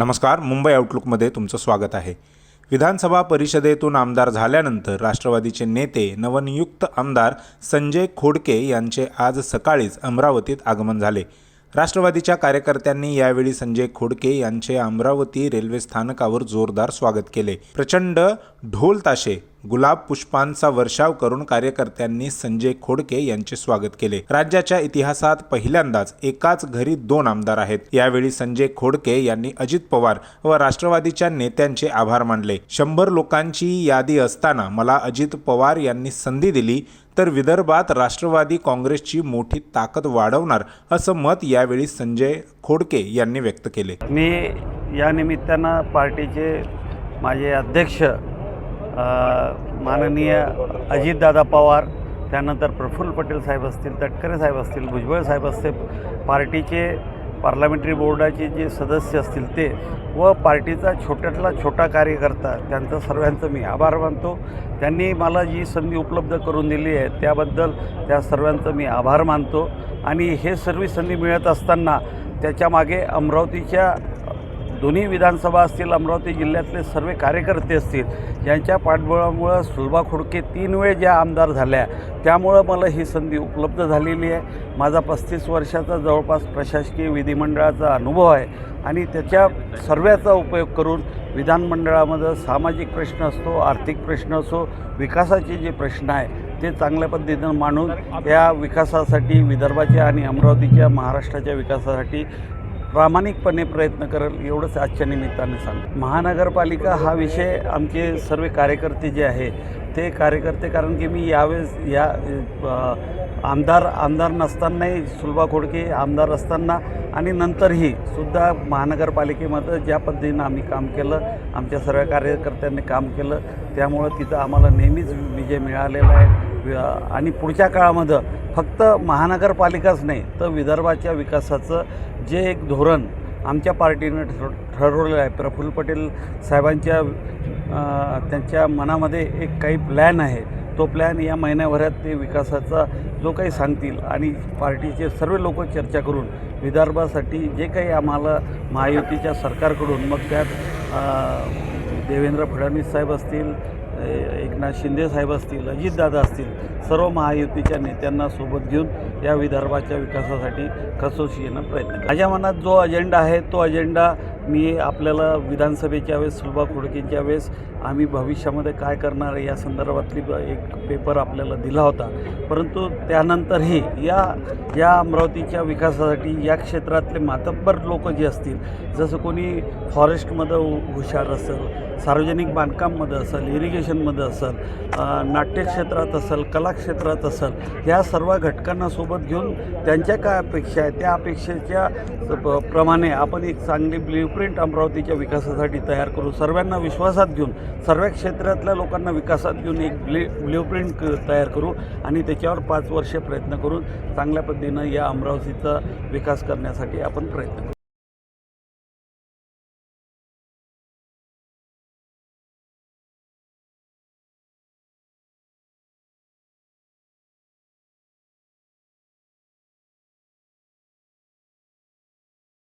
नमस्कार मुंबई आउटलुकमध्ये तुमचं स्वागत आहे. विधानसभा परिषदेतून आमदार झाल्यानंतर राष्ट्रवादीचे नेते नवनियुक्त आमदार संजय खोडके यांचे आज सकाळीच अमरावतीत आगमन झाले. राष्ट्रवादीच्या कार्यकर्त्यांनी यावेळी संजय खोडके यांचे अमरावती रेल्वे स्थानकावर जोरदार स्वागत केले. प्रचंड ढोल ताशे गुलाब पुष्पांचा वर्षाव करून कार्यकर्त्यांनी संजय खोडके यांचे स्वागत केले. राज्याच्या इतिहासात पहिल्यांदाच एकाच घरी दोन आमदार आहेत. यावेळी संजय खोडके यांनी अजित पवार व राष्ट्रवादीच्या नेत्यांचे आभार मानले. शंभर लोकांची यादी असताना मला अजित पवार यांनी संधी दिली तर विदर्भात राष्ट्रवादी काँग्रेसची मोठी ताकद वाढवणार असं मत यावेळी संजय खोडके यांनी व्यक्त केले. मी या निमित्तानं पार्टीचे माझे अध्यक्ष माननीय अजितदादा पवार त्यानंतर प्रफुल्ल पटेल साहेब असतील तटकरे साहेब असतील भुजबळ साहेब असतील पार्टीचे पार्लमेंटरी बोर्डाचे जे सदस्य असतील ते व पार्टीचा छोट्यातला छोटा कार्यकर्ता त्यांचं सर्वांचं मी आभार मानतो. त्यांनी मला जी संधी उपलब्ध करून दिली आहे त्याबद्दल त्या सर्वांचं मी आभार मानतो. आणि हे सर्व संधी मिळत असताना त्याच्यामागे अमरावतीच्या दोन्ही विधानसभा असतील अमरावती जिल्ह्यातले सर्व कार्यकर्ते असतील यांच्या पाठबळामुळं सुलभा खोडके तीन वेळ ज्या आमदार झाल्या त्यामुळं मला ही संधी उपलब्ध झालेली आहे. माझा पस्तीस वर्षाचा जवळपास प्रशासकीय विधिमंडळाचा अनुभव आहे आणि त्याच्या सर्व्याचा उपयोग करून विधानमंडळामध्ये सामाजिक प्रश्न असतो आर्थिक प्रश्न असो विकासाचे जे प्रश्न आहे ते चांगल्या पद्धतीनं मांडून या विकासासाठी विदर्भाच्या आणि अमरावतीच्या महाराष्ट्राच्या विकासासाठी प्रामाणिकपणे प्रयत्न करेल एवढंच आजच्या निमित्ताने सांग महानगरपालिका हा विषय आमचे सर्व कार्यकर्ते जे आहे ते कार्यकर्ते कारण की मी यावेळेस या आमदार आमदार नसतानाही सुलभा खोडके आमदार असताना आणि नंतरही सुद्धा महानगरपालिकेमध्ये ज्या पद्धतीनं आम्ही काम केलं आमच्या सर्व कार्यकर्त्यांनी काम केलं त्यामुळं तिथं आम्हाला नेहमीच विजय मिळालेला आहे. आणि पुढच्या काळामध्ये फक्त महानगरपालिकाच नाही तर विदर्भाच्या विकासाचं जे एक धोरण आमच्या पार्टीनं ठर ठरवलेलं आहे. प्रफुल्ल पटेल साहेबांच्या त्यांच्या मनामध्ये एक काही प्लॅन आहे. तो प्लॅन या महिन्याभरात ते विकासाचा जो काही सांगतील आणि पार्टीचे सर्व लोक चर्चा करून विदर्भासाठी जे काही आम्हाला महायुतीच्या सरकारकडून मग त्यात देवेंद्र फडणवीस साहेब असतील एकनाथ शिंदे साहेब असतील अजितदादा असतील सर्व महायुतीच्या नेत्यांना सोबत घेऊन या विदर्भाच्या विकासासाठी कसोशीनं प्रयत्न माझ्या मनात जो अजेंडा आहे तो अजेंडा मी आपल्याला विधानसभेच्या वेळेस सुलभा खोडकेच्या वेळेस आम्ही भविष्यामध्ये काय करणार आहे या संदर्भातली एक पेपर आपल्याला दिला होता. परंतु त्यानंतरही या या अमरावतीच्या विकासासाठी या क्षेत्रातले मातब्बर लोक जे असतील जसं कोणी फॉरेस्टमध्ये हुशार असेल सार्वजनिक बांधकाममध्ये असेल इरिगेशनमध्ये असेल नाट्यक्षेत्रात असेल कलाक्षेत्रात असेल ह्या सर्व घटकांना सोबत घेऊन त्यांच्या काय अपेक्षा आहे त्या अपेक्षेच्या प्रमाणे आपण एक चांगली ब्लूप्रिंट अमरावतीच्या विकासासाठी तयार करू सर्वांना विश्वासात घेऊन सर्व क्षेत्रातल्या लोकांना विकासात घेऊन एक ब्ल्यू ब्ल्यूप्रिंट तयार करू आणि त्याच्यावर पाच वर्षे प्रयत्न करून चांगल्या पद्धतीनं या अमरावतीचा विकास करण्यासाठी आपण प्रयत्न करू.